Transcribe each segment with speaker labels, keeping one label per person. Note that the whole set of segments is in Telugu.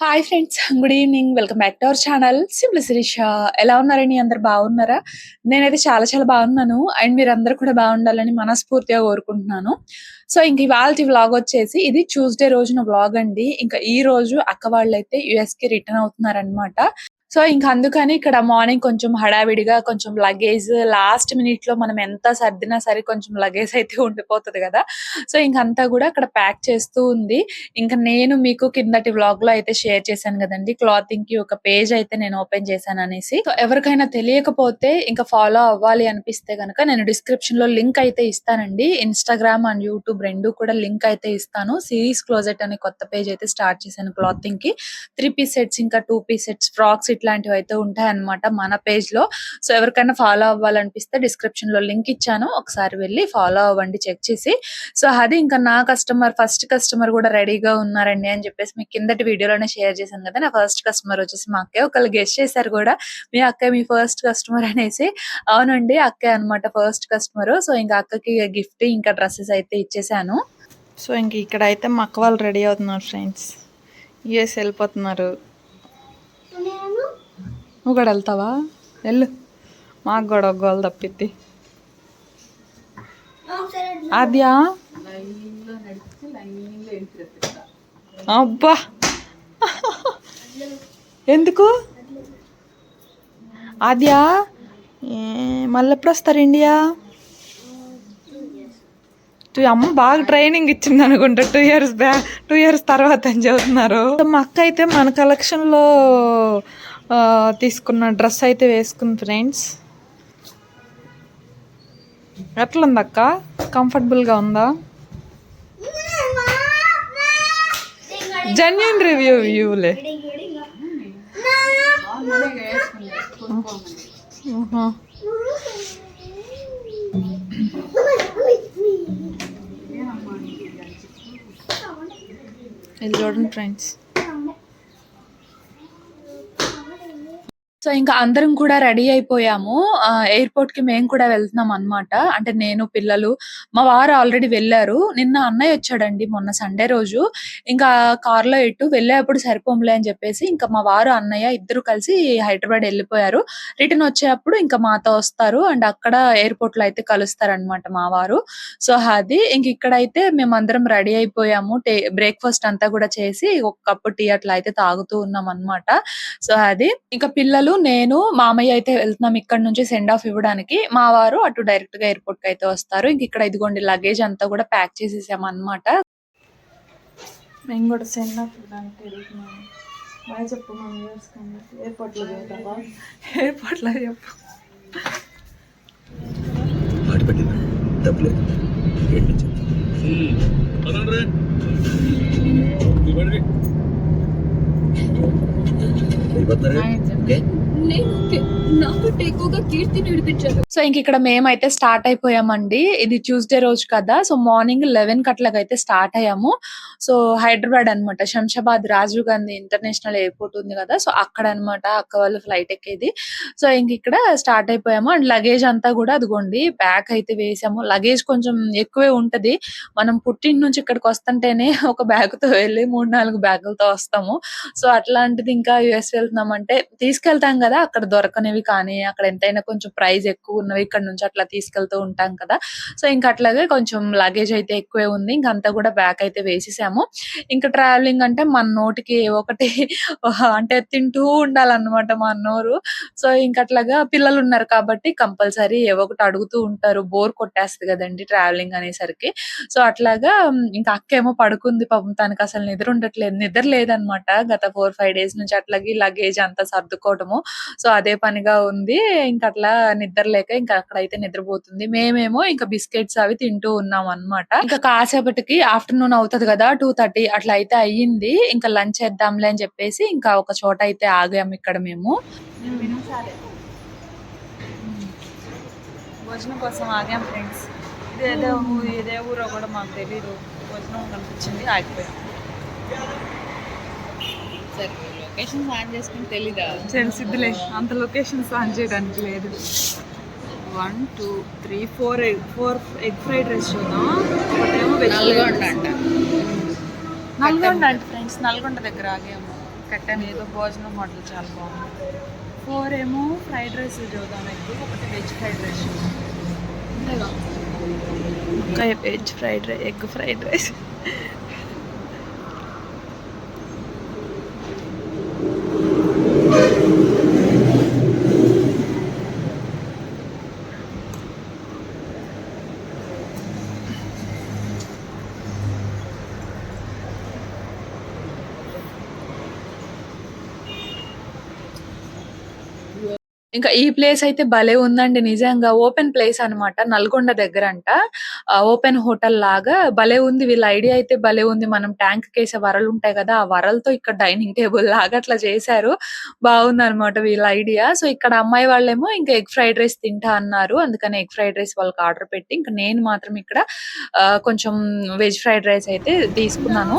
Speaker 1: Hi friends good evening welcome back to our channel simple Shirisha ఎలా ఉన్నారని అందరు బాగున్నారా? నేనైతే చాలా చాలా బాగున్నాను. అండ్ మీరు అందరు కూడా బాగుండాలని మనస్ఫూర్తిగా కోరుకుంటున్నాను. సో ఇంక ఇవాళ వ్లాగ్ వచ్చేసి ఇది ట్యూస్డే రోజున వ్లాగ్ అండి. ఇంకా ఈ రోజు అక్క వాళ్ళైతే యుఎస్కి రిటర్న్ అవుతున్నారన్నమాట. సో ఇంకా అందుకని ఇక్కడ మార్నింగ్ కొంచెం హడావిడిగా కొంచెం లగేజ్ లాస్ట్ మినిట్లో మనం ఎంత సర్దినా సరే కొంచెం లగేజ్ అయితే ఉండిపోతుంది కదా. సో ఇంకంతా కూడా అక్కడ ప్యాక్ చేస్తూ ఉంది. ఇంకా నేను మీకు కిందటి వ్లాగ్లో అయితే షేర్ చేశాను కదండి. క్లాతింగ్కి ఒక పేజ్ అయితే నేను ఓపెన్ చేశాను అనేసి. సో ఎవరికైనా తెలియకపోతే ఇంకా ఫాలో అవ్వాలి అనిపిస్తే కనుక నేను డిస్క్రిప్షన్లో లింక్ అయితే ఇస్తానండి. ఇన్స్టాగ్రామ్ అండ్ యూట్యూబ్ రెండు కూడా లింక్ అయితే ఇస్తాను. సిరీస్ క్లోజెట్ అనే కొత్త పేజ్ అయితే స్టార్ట్ చేశాను క్లాతింగ్కి. త్రీ పీస్ సెట్స్ ఇంకా టూ పీస్ సెట్స్ ఫ్రాక్స్ ఇట్లాంటివి అయితే ఉంటాయన్నమాట మన పేజ్లో సో ఎవరికైనా ఫాలో అవ్వాలనిపిస్తే డిస్క్రిప్షన్లో లింక్ ఇచ్చాను. ఒకసారి వెళ్ళి ఫాలో అవ్వండి చెక్ చేసి. సో అది ఇంకా నా కస్టమర్ ఫస్ట్ కస్టమర్ కూడా రెడీగా ఉన్నారండి అని చెప్పేసి మీకు కిందటి వీడియోలోనే షేర్ చేశాను కదా. నా ఫస్ట్ కస్టమర్ వచ్చేసి మా అక్కే ఒకళ్ళు గెస్ట్ చేశారు కూడా మీ అక్క మీ ఫస్ట్ కస్టమర్ అనేసి. అవునండి అక్కే అన్నమాట ఫస్ట్ కస్టమర్ సో ఇంకా అక్కకి గిఫ్ట్ ఇంకా డ్రెస్సెస్ అయితే ఇచ్చేసాను.
Speaker 2: సో ఇంక ఇక్కడ అయితే మా అక్క వాళ్ళు రెడీ అవుతున్నారు ఫ్రెండ్స్ యుఎస్ వెళ్ళిపోతున్నారు. నువ్వు కూడా వెళ్తావా? వెళ్ళు. మాకు కూడా ఒక గోల్ తప్పిద్ది. అద్యా అబ్బా! ఎందుకు? అద్యా మళ్ళీ ఎప్పుడు వస్తారు ఇండియా? టూ అమ్మ బాగా ట్రైనింగ్ ఇచ్చింది అనుకుంటా. Two years back two years తర్వాత అని చెబుతున్నారు. మా అక్క అయితే మన కలెక్షన్లో తీసుకున్న డ్రెస్ అయితే వేసుకుంది ఫ్రెండ్స్. ఎట్లుంది అక్క కంఫర్టబుల్గా ఉందా? జెన్యున్ రివ్యూ వ్యూలే ఇది చూడండి ఫ్రెండ్స్.
Speaker 1: సో ఇంకా అందరం కూడా రెడీ అయిపోయాము. ఎయిర్పోర్ట్కి మేము కూడా వెళ్తున్నాం అన్నమాట. అంటే నేను పిల్లలు మా వారు ఆల్రెడీ వెళ్ళారు. నిన్న అన్నయ్య వచ్చాడండి మొన్న సండే రోజు. ఇంకా కార్లో ఎటు వెళ్ళేప్పుడు సరిపోంలే అని చెప్పేసి ఇంకా మా వారు అన్నయ్య ఇద్దరు కలిసి హైదరాబాద్ వెళ్ళిపోయారు. రిటర్న్ వచ్చేటప్పుడు ఇంకా మాతో వస్తారు. అండ్ అక్కడ ఎయిర్పోర్ట్లో అయితే కలుస్తారనమాట మా వారు. సో అది ఇంక ఇక్కడైతే మేమందరం రెడీ అయిపోయాము. బ్రేక్ఫాస్ట్ అంతా కూడా చేసి ఒక కప్పు టీ అట్లా అయితే తాగుతూ ఉన్నాం అన్నమాట. సో అది. ఇంకా పిల్లలు నేను మామయ్య అయితే వెళ్తున్నాం ఇక్కడ నుంచి సెండ్ ఆఫ్ ఇవ్వడానికి. మా వారు అటు డైరెక్ట్గా ఎయిర్పోర్ట్కి అయితే వస్తారు. ఇంక ఇక్కడ ఇదిగోండి లగేజ్ అంతా కూడా ప్యాక్ చేసేసాం అన్నమాట
Speaker 2: మేము కూడా సెండ్ ఆఫ్ ఇవ్వడానికి వెళ్తున్నాము బాయ్ చెప్పు మా వ్యూవర్స్ ఎయిర్పోర్ట్లో చెప్తావా ఎయిర్పోర్ట్లో చెప్పు.
Speaker 3: మాట పెట్టిందా ఎక్కువగా కీర్తి చెప్పు.
Speaker 1: సో ఇంక ఇక్కడ మేమైతే స్టార్ట్ అయిపోయామండి. ఇది ట్యూస్డే రోజు కదా సో మార్నింగ్ లెవెన్ కట్లకైతే స్టార్ట్ అయ్యాము. సో హైదరాబాద్ అన్నమాట శంషాబాద్ రాజీవ్ గాంధీ ఇంటర్నేషనల్ ఎయిర్పోర్ట్ ఉంది కదా సో అక్కడ అన్నమాట అక్క వాళ్ళు ఫ్లైట్ ఎక్కేది. సో ఇంక ఇక్కడ స్టార్ట్ అయిపోయాము. అండ్ లగేజ్ అంతా కూడా అదిగోండి బ్యాగ్ అయితే వేసాము. లగేజ్ కొంచెం ఎక్కువే ఉంటది. మనం పుట్టిన నుంచి ఇక్కడికి వస్తుంటేనే ఒక బ్యాగ్తో వెళ్ళి మూడు నాలుగు బ్యాగులతో వస్తాము. సో అట్లాంటిది ఇంకా యుఎస్ వెళ్తున్నాం అంటే తీసుకెళ్తాం కదా అక్కడ దొరకనివి కానీ అక్కడ ఎంతైనా కొంచెం ప్రైస్ ఎక్కువ ఉన్నవి ఇక్కడ నుంచి అట్లా తీసుకెళ్తూ ఉంటాం కదా. సో ఇంకా అట్లాగే కొంచెం లగేజ్ అయితే ఎక్కువే ఉంది. ఇంకంతా కూడా బ్యాగ్ అయితే వేసేసాము. ఇంకా ట్రావెలింగ్ అంటే మన నోటికి ఒకటి అంటే తింటూ ఉండాలన్నమాట మా నోరు. సో ఇంకా అట్లాగా పిల్లలు ఉన్నారు కాబట్టి కంపల్సరీ ఏవో ఒకటి అడుగుతూ ఉంటారు. బోర్ కొట్టేస్తుంది కదండి ట్రావెలింగ్ అనేసరికి. సో అట్లాగా ఇంకా అక్క ఏమో పడుకుంది పాపం. తనకు అసలు నిద్ర ఉండట్లేదు. నిద్ర లేదనమాట గత ఫోర్ ఫైవ్ డేస్ నుంచి అట్లాగే లగేజ్ అంతా సర్దుకోవటము. సో అదే పనిగా ఉంది. ఇంకా అట్లా నిద్ర లేక ఇంకా అక్కడైతే నిద్రపోతుంది. మేమేమో ఇంకా బిస్కెట్స్ అవి తింటూ ఉన్నాం అన్నమాట. ఇంకా కాసేపటికి ఆఫ్టర్నూన్ అవుతుంది కదా టూ థర్టీ అట్లా అయితే అయ్యింది. ఇంకా లంచ్ చేద్దాంలే అని చెప్పేసి ఇంకా ఒక చోట అయితే ఆగాము ఇక్కడ మేము.
Speaker 2: భోజనం కోసం ఆగాం ఫ్రెండ్స్. ఇదేదో ఇదే ఊరో కూడా మాకు తెలీదు. భోజనం కనిపించింది ఆగిపోయాం.
Speaker 1: లొకేషన్ ఆన్ చేసుకుని తెలీదా?
Speaker 2: తెలిసిద్దిలే. అంత లొకేషన్స్ ఆన్ చేయడానికి లేదు. One two three four egg four egg fried rice చూద్దాం ఒకటేమో వెజ్
Speaker 1: నల్గొండ అంట.
Speaker 2: నల్గొండ అంటే ఫ్రెండ్స్. నల్గొండ దగ్గర ఆగాము. కట్టాను ఏదో భోజనం హోటల్ చాలా బాగుంది. ఫోర్ ఏమో ఫ్రైడ్ రైస్ చూద్దాం ఎక్కువ ఒకటి వెజ్ ఫ్రైడ్ రైస్ ఒక veg fried rice egg fried rice.
Speaker 1: ఇంకా ఈ ప్లేస్ అయితే భలే ఉందండి నిజంగా. ఓపెన్ ప్లేస్ అన్నమాట నల్గొండ దగ్గర అంట ఓపెన్ హోటల్ లాగా భలే ఉంది. వీళ్ళ ఐడియా అయితే భలే ఉంది. మనం ట్యాంక్ కేసే వరలు ఉంటాయి కదా ఆ వరలతో ఇక్కడ డైనింగ్ టేబుల్ లాగా అట్లా చేశారు. బాగుంది అనమాట వీళ్ళ ఐడియా. సో ఇక్కడ అమ్మాయి వాళ్ళేమో ఇంకా ఎగ్ ఫ్రైడ్ రైస్ తింటా అన్నారు. అందుకని ఎగ్ ఫ్రైడ్ రైస్ వాళ్ళకి ఆర్డర్ పెట్టి ఇంకా నేను మాత్రం ఇక్కడ కొంచెం వెజ్ ఫ్రైడ్ రైస్ అయితే తీసుకున్నాను.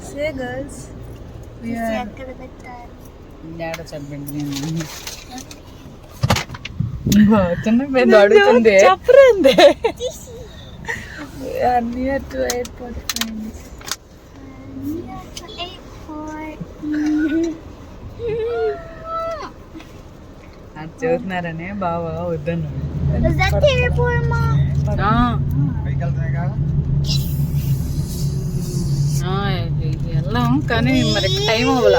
Speaker 2: Say girls. We are.
Speaker 4: చిన్న పెద్ద అడుగుతుంది
Speaker 2: చెప్పరండి
Speaker 4: to airport friends. అది చూస్తున్నారనే బావా వద్దను
Speaker 5: Is that the airport, Mom?
Speaker 4: వెళ్ళాం కానీ మరి time అవ్వాల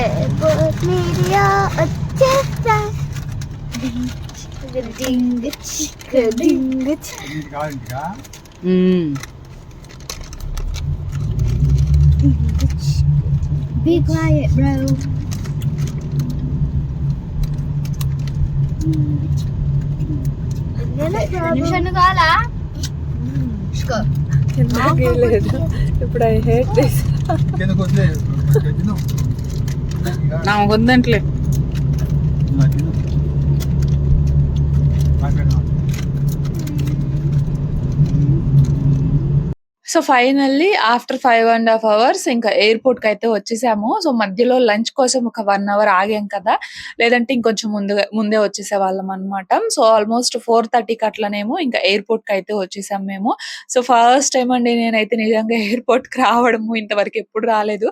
Speaker 5: Airport media attachment. Ding, chicka, ding, Be quiet, bro.
Speaker 2: కిందకి లేదు. ఇప్పుడు ఐ హేట్ దిస్
Speaker 3: కిందకు వదిలేదు తిను
Speaker 4: నా వద్దంట్లే
Speaker 3: ఇలా తిను మాట్లాడు
Speaker 1: so finally after five and half hours ఇంకా ఎయిర్పోర్ట్కి అయితే వచ్చేసాము. సో మధ్యలో లంచ్ కోసం ఒక వన్ అవర్ ఆగాం కదా. లేదంటే ఇంకొంచెం ముందుగా ముందే వచ్చేసే వాళ్ళం అనమాట సో ఆల్మోస్ట్ ఫోర్ థర్టీకి అట్లనేమో ఇంకా ఎయిర్పోర్ట్కి అయితే వచ్చేసాం మేము. సో ఫస్ట్ టైం అండి నేనైతే నిజంగా ఎయిర్పోర్ట్కి రావడము ఇంతవరకు ఎప్పుడు రాలేదు.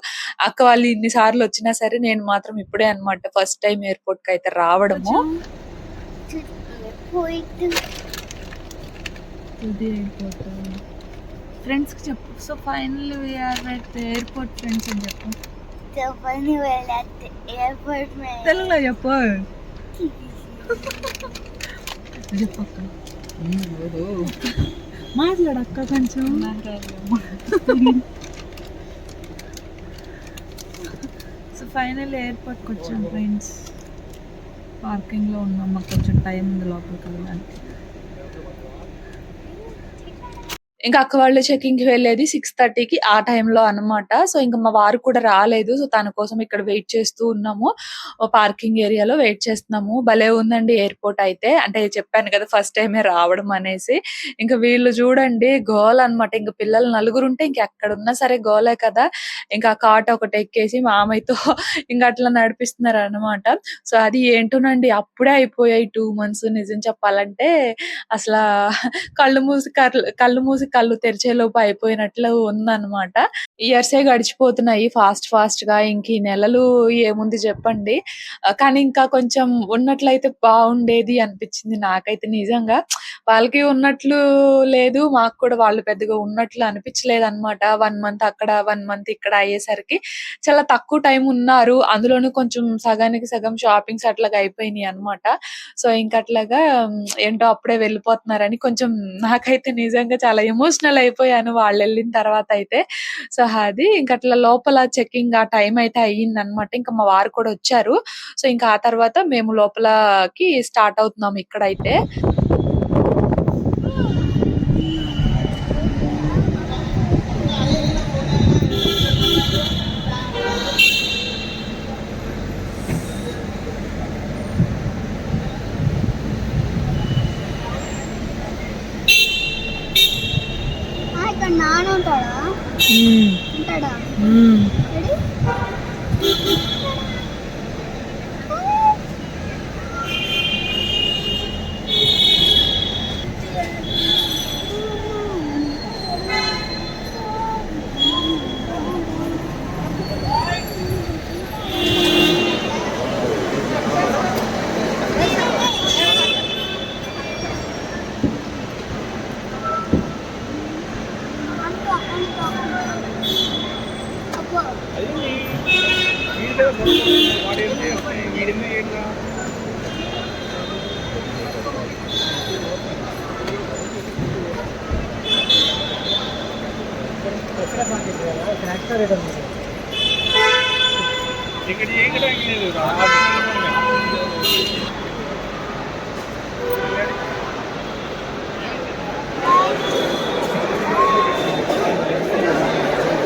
Speaker 1: అక్క వాళ్ళు ఇన్ని సార్లు వచ్చినా సరే నేను మాత్రం ఇప్పుడే అన్నమాట ఫస్ట్ టైం ఎయిర్పోర్ట్కి అయితే. రావడము
Speaker 4: ఫ్రెండ్స్ కి చెప్పు. So final we are at airport friends అని చెప్పు.
Speaker 5: చెప్పని ఎయిర్పోర్ట్
Speaker 4: తెలుగులో చెప్పు. చెప్పక్క మాట్లాడక్క కొంచెం. సో ఫైనల్ ఎయిర్పోర్ట్కి వచ్చాం ఫ్రెండ్స్ పార్కింగ్లో ఉన్నాం మాకు కొంచెం టైం ఉంది లోపలికి వెళ్ళడానికి.
Speaker 1: ఇంకా అక్క వాళ్ళు చెకింగ్కి వెళ్ళేది సిక్స్ థర్టీకి ఆ టైంలో అన్నమాట. సో ఇంకా మా వారు కూడా రాలేదు. సో తన కోసం ఇక్కడ వెయిట్ చేస్తూ ఉన్నాము. పార్కింగ్ ఏరియాలో వెయిట్ చేస్తున్నాము. భలే ఉందండి ఎయిర్పోర్ట్ అయితే. అంటే చెప్పాను కదా ఫస్ట్ టైమే రావడం అనేసి. ఇంకా వీళ్ళు చూడండి గోల్ అన్నమాట. ఇంకా పిల్లలు నలుగురు ఉంటే ఇంకా ఎక్కడ ఉన్నా సరే గోలే కదా. ఇంకా కాట్ ఒకటి ఎక్కేసి మామయ్యతో ఇంకా అట్లా నడిపిస్తున్నారు అన్నమాట. సో అది ఏంటోనండి అప్పుడే అయిపోయాయి టూ మంత్స్ నిజం చెప్పాలంటే అసలు కళ్ళు మూసి కళ్ళు మూసి కళ్ళు తెరిచే లోపు అయిపోయినట్లు ఉందన్నమాట. ఇయర్స్ ఏ గడిచిపోతున్నాయి ఫాస్ట్ ఫాస్ట్గా. ఇంక ఈ నెలలు ఏముంది చెప్పండి. కానీ ఇంకా కొంచెం ఉన్నట్లయితే బాగుండేది అనిపించింది నాకైతే నిజంగా. వాళ్ళకి ఉన్నట్లు లేదు మాకు కూడా వాళ్ళు పెద్దగా ఉన్నట్లు అనిపించలేదు అనమాట వన్ మంత్ అక్కడ వన్ మంత్ ఇక్కడ అయ్యేసరికి చాలా తక్కువ టైం ఉన్నారు. అందులోనూ కొంచెం సగానికి సగం షాపింగ్స్ అట్లాగా అయిపోయినాయి అన్నమాట. సో ఇంకా అట్లాగా ఏంటో అప్పుడే వెళ్ళిపోతున్నారని కొంచెం నాకైతే నిజంగా చాలా ఎమోషనల్ అయిపోయాను వాళ్ళు వెళ్ళిన తర్వాత అయితే. సో అది ఇంకా అట్లా లోపల చెకింగ్ ఆ టైం అయితే అయ్యింది అనమాట ఇంకా మా వారు కూడా వచ్చారు. సో ఇంకా ఆ తర్వాత మేము లోపలకి స్టార్ట్ అవుతున్నాం ఇక్కడైతే
Speaker 5: ఆ, ఇక్కడ నాన్న ఉంటాడా ఉంటాడా రెడీ అబ్బో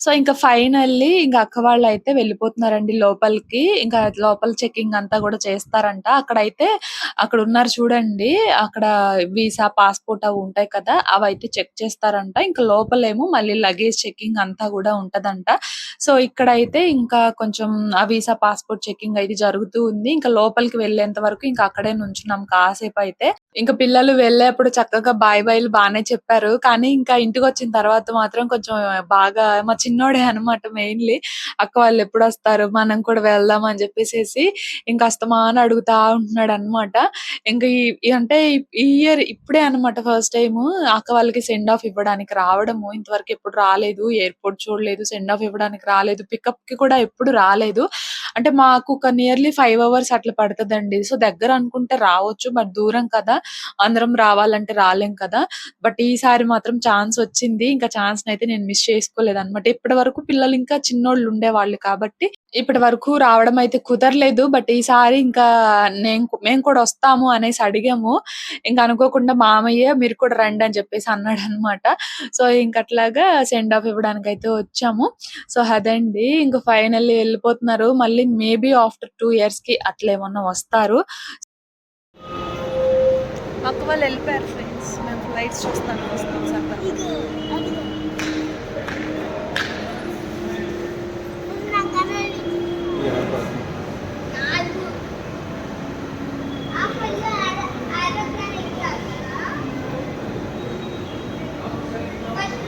Speaker 1: సో ఇంకా ఫైనల్లీ ఇంకా అక్క వాళ్ళు అయితే వెళ్ళిపోతున్నారండి లోపలికి. ఇంకా లోపల చెకింగ్ అంతా కూడా చేస్తారంట. అక్కడైతే అక్కడ ఉన్నారు చూడండి. అక్కడ వీసా పాస్పోర్ట్ అవి ఉంటాయి కదా అవి అయితే చెక్ చేస్తారంట. ఇంకా లోపలేమో మళ్ళీ లగేజ్ చెకింగ్ అంతా కూడా ఉంటదంట. సో ఇక్కడైతే ఇంకా కొంచెం ఆ వీసా పాస్పోర్ట్ చెకింగ్ అయితే జరుగుతూ ఉంది. ఇంకా లోపలికి వెళ్ళేంత వరకు ఇంకా అక్కడే నుంచున్నాం కాసేపు అయితే. ఇంకా పిల్లలు వెళ్ళేప్పుడు చక్కగా బాయ్ బాయ్లు బాగానే చెప్పారు. కానీ ఇంకా ఇంటికి వచ్చిన తర్వాత మాత్రం కొంచెం బాగా మా చిన్నోడే అన్నమాట మెయిన్లీ. అక్క వాళ్ళు ఎప్పుడు వస్తారు? మనం కూడా వెళ్దాం అని చెప్పేసి ఇంకా అస్తమాన అడుగుతా ఉంటున్నాడు అనమాట ఇంకా ఈ- అంటే ఈ ఇయర్ ఇప్పుడే అన్నమాట ఫస్ట్ టైం అక్క వాళ్ళకి సెండ్ ఆఫ్ ఇవ్వడానికి రావడము. ఇంతవరకు ఎప్పుడు రాలేదు. ఎయిర్పోర్ట్ చూడలేదు. సెండ్ ఆఫ్ ఇవ్వడానికి రాలేదు. పికప్కి కూడా ఎప్పుడు రాలేదు. అంటే మాకు ఒక నియర్లీ ఫైవ్ అవర్స్ అట్లా పడుతుందండి. సో దగ్గర అనుకుంటే రావచ్చు. బట్ దూరం కదా. అందరం రావాలంటే రాలేం కదా. బట్ ఈసారి మాత్రం ఛాన్స్ వచ్చింది. ఇంకా ఛాన్స్ అయితే నేను మిస్ చేసుకోలేదు అనమాట ఇప్పటి వరకు పిల్లలు ఇంకా చిన్నోళ్ళు ఉండేవాళ్ళు కాబట్టి ఇప్పటి వరకు రావడం అయితే కుదరలేదు. బట్ ఈసారి ఇంకా నేను మేము కూడా వస్తాము అనేసి అడిగాము. ఇంకా అనుకోకుండా మామయ్య మీరు కూడా రండి అని చెప్పేసి అన్నాడు అనమాట సో ఇంక అట్లాగా సెండ్ ఆఫ్ ఇవ్వడానికి అయితే వచ్చాము. సో అదండి. ఇంకా ఫైనల్లీ వెళ్ళిపోతున్నారు. మళ్ళీ మేబీ ఆఫ్టర్ టూ ఇయర్స్కి అట్లా ఏమన్నా వస్తారు.
Speaker 2: అక్క వాళ్ళు వెళ్ళిపోయారు ఫ్రెండ్స్. మేము ఫ్లైట్స్ చూస్తాను వస్తాం సరదా
Speaker 5: నాలుగు ఆ పిల్ల ఆరోగ్యాన్ని ఇచ్చారు ఫస్ట్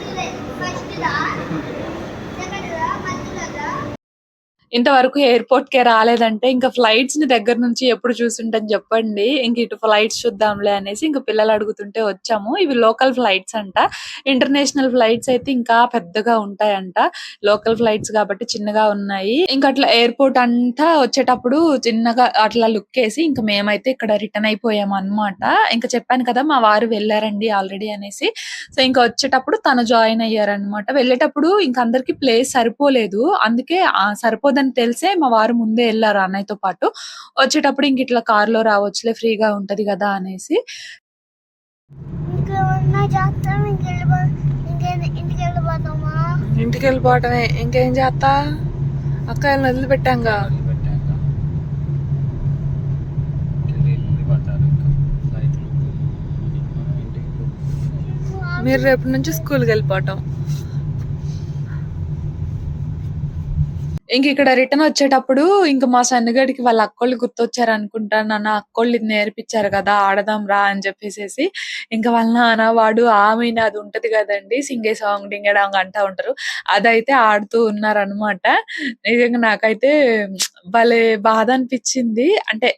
Speaker 5: ఫస్ట్ దా సెకండ్ దా మధ్యలో దా
Speaker 1: ఇంతవరకు ఎయిర్పోర్ట్ కే రాలేదంటే ఇంకా ఫ్లైట్స్ని దగ్గర నుంచి ఎప్పుడు చూసుంటని చెప్పండి. ఇంక ఇటు ఫ్లైట్స్ చూద్దాంలే అనేసి ఇంకా పిల్లలు అడుగుతుంటే వచ్చాము. ఇవి లోకల్ ఫ్లైట్స్ అంట. ఇంటర్నేషనల్ ఫ్లైట్స్ అయితే ఇంకా పెద్దగా ఉంటాయంట. లోకల్ ఫ్లైట్స్ కాబట్టి చిన్నగా ఉన్నాయి. ఇంకా అట్లా ఎయిర్పోర్ట్ అంతా వచ్చేటప్పుడు చిన్నగా అట్లా లుక్ వేసి ఇంకా మేమైతే ఇక్కడ రిటర్న్ అయిపోయాము అన్నమాట. ఇంకా చెప్పాను కదా మా వారు వెళ్ళారండి ఆల్రెడీ అనేసి. సో ఇంకా వచ్చేటప్పుడు తను జాయిన్ అయ్యారనమాట వెళ్ళేటప్పుడు ఇంకా అందరికి ప్లేస్ సరిపోలేదు. అందుకే ఆ సరిపోదని తెలిసే మా వారు ముందే వెళ్ళారు అన్నయ్యతో పాటు. వచ్చేటప్పుడు ఇంక ఇట్లా కారులో రావచ్చులే ఫ్రీగా ఉంటది కదా అనేసి.
Speaker 5: ఇంటికి
Speaker 2: వెళ్ళిపోవటమే. ఇంకేం చేస్తా? అక్కయ్యలను వదిలిపెట్టాంగా. మీరు రేపు నుంచి స్కూల్కి వెళ్ళిపోవటం. ఇంక ఇక్కడ రిటర్న్ వచ్చేటప్పుడు ఇంక మా సన్నగడికి వాళ్ళ అక్కోళ్ళు గుర్తొచ్చారు అనుకుంటా నాన్న అక్కోళ్ళు ఇది నేర్పించారు కదా ఆడదాం రా అని చెప్పేసేసి ఇంకా వాళ్ళ నాన్న వాడు ఆమె అది ఉంటది కదండి సింగే సాంగ్ డింగే డాంగ్ అంటా ఉంటారు. అదైతే ఆడుతూ ఉన్నారనమాట నిజంగా నాకైతే భలే బాధ అనిపించింది. అంటే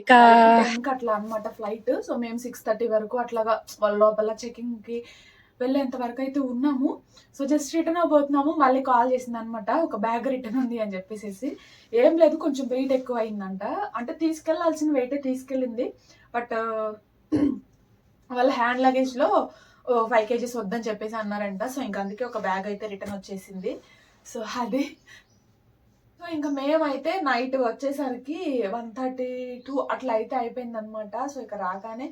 Speaker 2: ఇక అట్లా అన్నమాట ఫ్లైట్. సో మేము సిక్స్ థర్టీ వరకు అట్లాగా వాళ్ళ లోపల చెకింగ్కి వెళ్ళేంత వరకు అయితే ఉన్నాము. సో జస్ట్ రిటర్న్ అవబోతున్నాము మళ్ళీ కాల్ చేసింది అనమాట ఒక బ్యాగ్ రిటర్న్ ఉంది అని చెప్పేసి ఏం లేదు కొంచెం వెయిట్ ఎక్కువ అయిందంట అంటే తీసుకెళ్ళాల్సిన వెయిటే తీసుకెళ్ళింది. బట్ వాళ్ళ హ్యాండ్ లగేజ్లో ఫైవ్ కేజీస్ వద్దని చెప్పేసి అన్నారంట. సో ఇంకా అందుకే ఒక బ్యాగ్ అయితే రిటర్న్ వచ్చేసింది. సో అది. సో ఇంకా మేమైతే నైట్ వచ్చేసరికి వన్ థర్టీ టూ అట్లా అయితే అయిపోయింది అనమాట సో ఇక రాగానే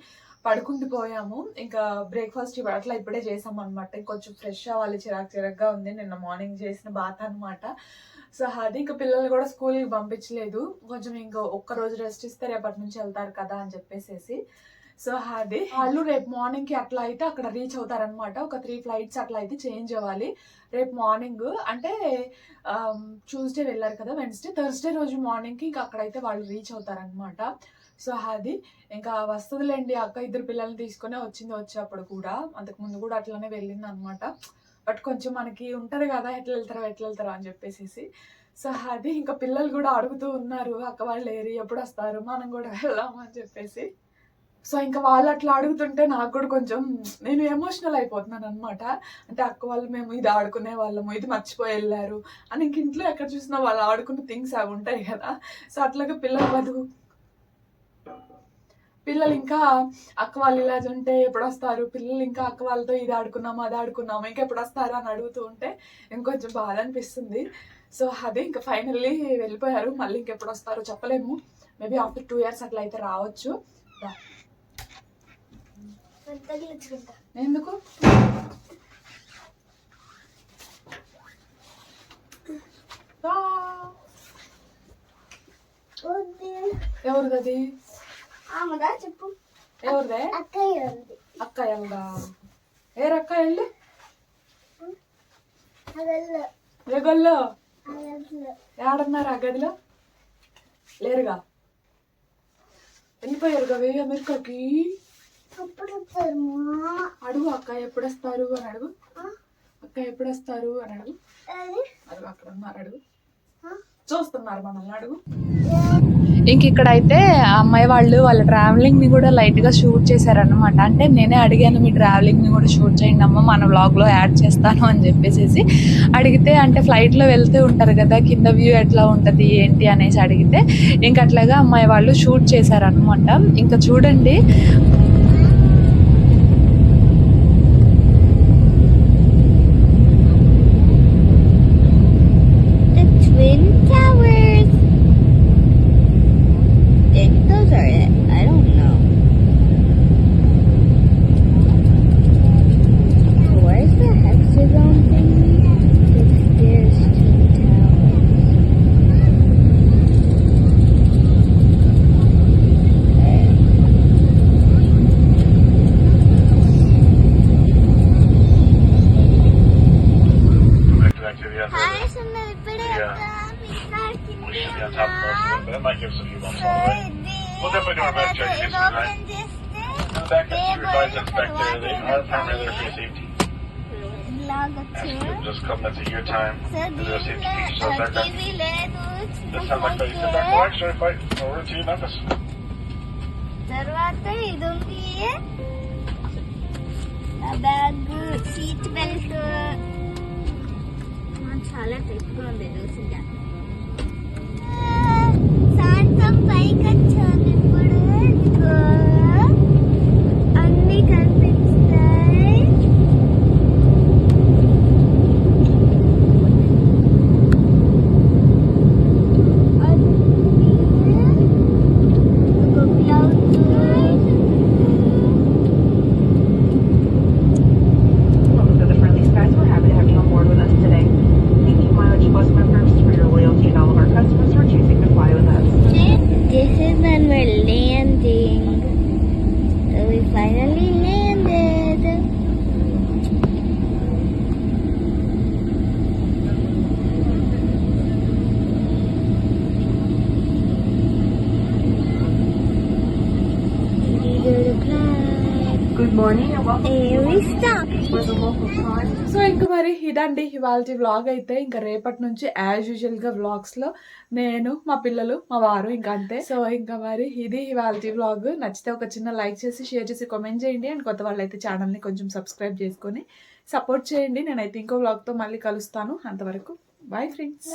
Speaker 2: పడుకుంటూ పోయాము. ఇంకా బ్రేక్ఫాస్ట్ అట్లా ఇప్పుడే చేసాం అనమాట కొంచెం ఫ్రెష్ అవ్వాలి చిరాకు చిరాకుగా ఉంది. నిన్న మార్నింగ్ చేసిన బాత్ అనమాట సో అది ఇంకా పిల్లల్ని కూడా స్కూల్కి పంపించలేదు. కొంచెం ఇంకా ఒక్క రోజు రెస్ట్ ఇస్తే రేపటి నుంచి వెళ్తారు కదా అని చెప్పేసేసి. సో అది. వాళ్ళు రేపు మార్నింగ్కి అట్లా అయితే అక్కడ రీచ్ అవుతారనమాట ఒక త్రీ ఫ్లైట్స్ అట్లా అయితే చేంజ్ అవ్వాలి. రేపు మార్నింగ్ అంటే ట్యూస్డే వెళ్ళారు కదా వెన్స్డే థర్స్డే రోజు మార్నింగ్కి ఇంకా అక్కడైతే వాళ్ళు రీచ్ అవుతారనమాట సో అది ఇంకా వస్తుందిలేండి అక్క ఇద్దరు పిల్లల్ని తీసుకునే వచ్చింది వచ్చేప్పుడు కూడా. అంతకు ముందు కూడా అట్లానే వెళ్ళింది అనమాట బట్ కొంచెం మనకి ఉంటుంది కదా ఎట్లా వెళ్తారా ఎట్లా వెళ్తారా అని చెప్పేసి సో అది ఇంకా పిల్లలు కూడా అడుగుతూ ఉన్నారు అక్క వాళ్ళు ఏరి ఎప్పుడు వస్తారు? మనం కూడా వెళ్దాం అని చెప్పేసి. సో ఇంకా వాళ్ళు అట్లా అడుగుతుంటే నాకు కూడా కొంచెం నేను ఎమోషనల్ అయిపోతున్నాను అనమాట. అంటే అక్క వాళ్ళు మేము ఇది ఆడుకునే వాళ్ళము ఇది మర్చిపోయి వెళ్ళారు అని ఇంక ఇంట్లో ఎక్కడ చూసినా వాళ్ళు ఆడుకున్న థింగ్స్ అవి ఉంటాయి కదా. సో అట్లాగే పిల్లల బతుకు పిల్లలు ఇంకా అక్క వాళ్ళు ఇలా ఉంటే ఎప్పుడు వస్తారు పిల్లలు ఇంకా అక్క వాళ్ళతో ఇది ఆడుకున్నాము అది ఆడుకున్నాము ఇంకా ఎప్పుడు వస్తారు అని అడుగుతూ ఉంటే ఇంకొంచెం బాధ అనిపిస్తుంది. సో అదే ఇంకా ఫైనల్లీ వెళ్ళిపోయారు. మళ్ళీ ఇంకెప్పుడు వస్తారో చెప్పలేము. మేబీ ఆఫ్టర్ టూ ఇయర్స్ అట్లా అయితే రావచ్చు. ఎందుకు? ఎవరిదది
Speaker 5: ఆమెదా చెప్పు.
Speaker 2: ఎవరిదే?
Speaker 5: అక్కయ్య ఉంది
Speaker 2: అక్క ఎవడా ఏ రక్క వెళ్ళు ఏ గొల్లో ఏడన్నారు ఆ గదిలో? లేరుగా? వెళ్ళిపోయారు కదా అమెరికాకి? అడుగు అక్క ఎప్పుడు వస్తారు అని అడుగు. అక్క ఎప్పుడు వస్తారు అని అడుగు. అడుగు అక్కడ ఉన్నారు అడుగు. చూస్తున్నారు మనల్ని అడుగు. ఇంక ఇక్కడైతే అమ్మాయి వాళ్ళు వాళ్ళ ట్రావెలింగ్ని కూడా లైట్గా షూట్ చేశారనమాట అంటే నేనే అడిగాను మీ ట్రావెలింగ్ని కూడా షూట్ చేయండి అమ్మ మన వ్లాగ్లో యాడ్ చేస్తాను అని చెప్పేసి అడిగితే అంటే ఫ్లైట్లో వెళ్తూ ఉంటారు కదా కింద వ్యూ ఎట్లా ఉంటది ఏంటి అనేసి అడిగితే ఇంక అట్లాగా అమ్మాయి వాళ్ళు షూట్ చేశారనమాట ఇంకా చూడండి
Speaker 6: might give us a few bumps on the way. We'll definitely do our best to try to get some right. In the back, that's your advised inspector. They are primarily there for your safety. And so you'll just come, that's a year time. to do a safety feature, so it's like that. That sounds like that. You sit back, relax, try to fight over to Memphis.
Speaker 5: తర్వాత ఇది ఉంది బ్యాగ్ సీట్ బెల్ట్ చాలా టైప్గా ఉంది చూసిందా
Speaker 2: సో ఇంకా మరి ఇదండి ఇవాళ వ్లాగ్ అయితే ఇంకా రేపటి నుంచి యాజ్ యూజువల్గా వ్లాగ్స్లో నేను మా పిల్లలు మా వారు ఇంకా అంతే. సో ఇంకా మరి ఇది ఇవాళ వ్లాగ్ నచ్చితే ఒక చిన్న లైక్ చేసి షేర్ చేసి కామెంట్ చేయండి. అండ్ కొత్త వాళ్ళు అయితే ఛానల్ని కొంచెం సబ్స్క్రైబ్ చేసుకొని సపోర్ట్ చేయండి. నేనైతే ఇంకో వ్లాగ్తో మళ్ళీ కలుస్తాను. అంతవరకు బాయ్ ఫ్రెండ్స్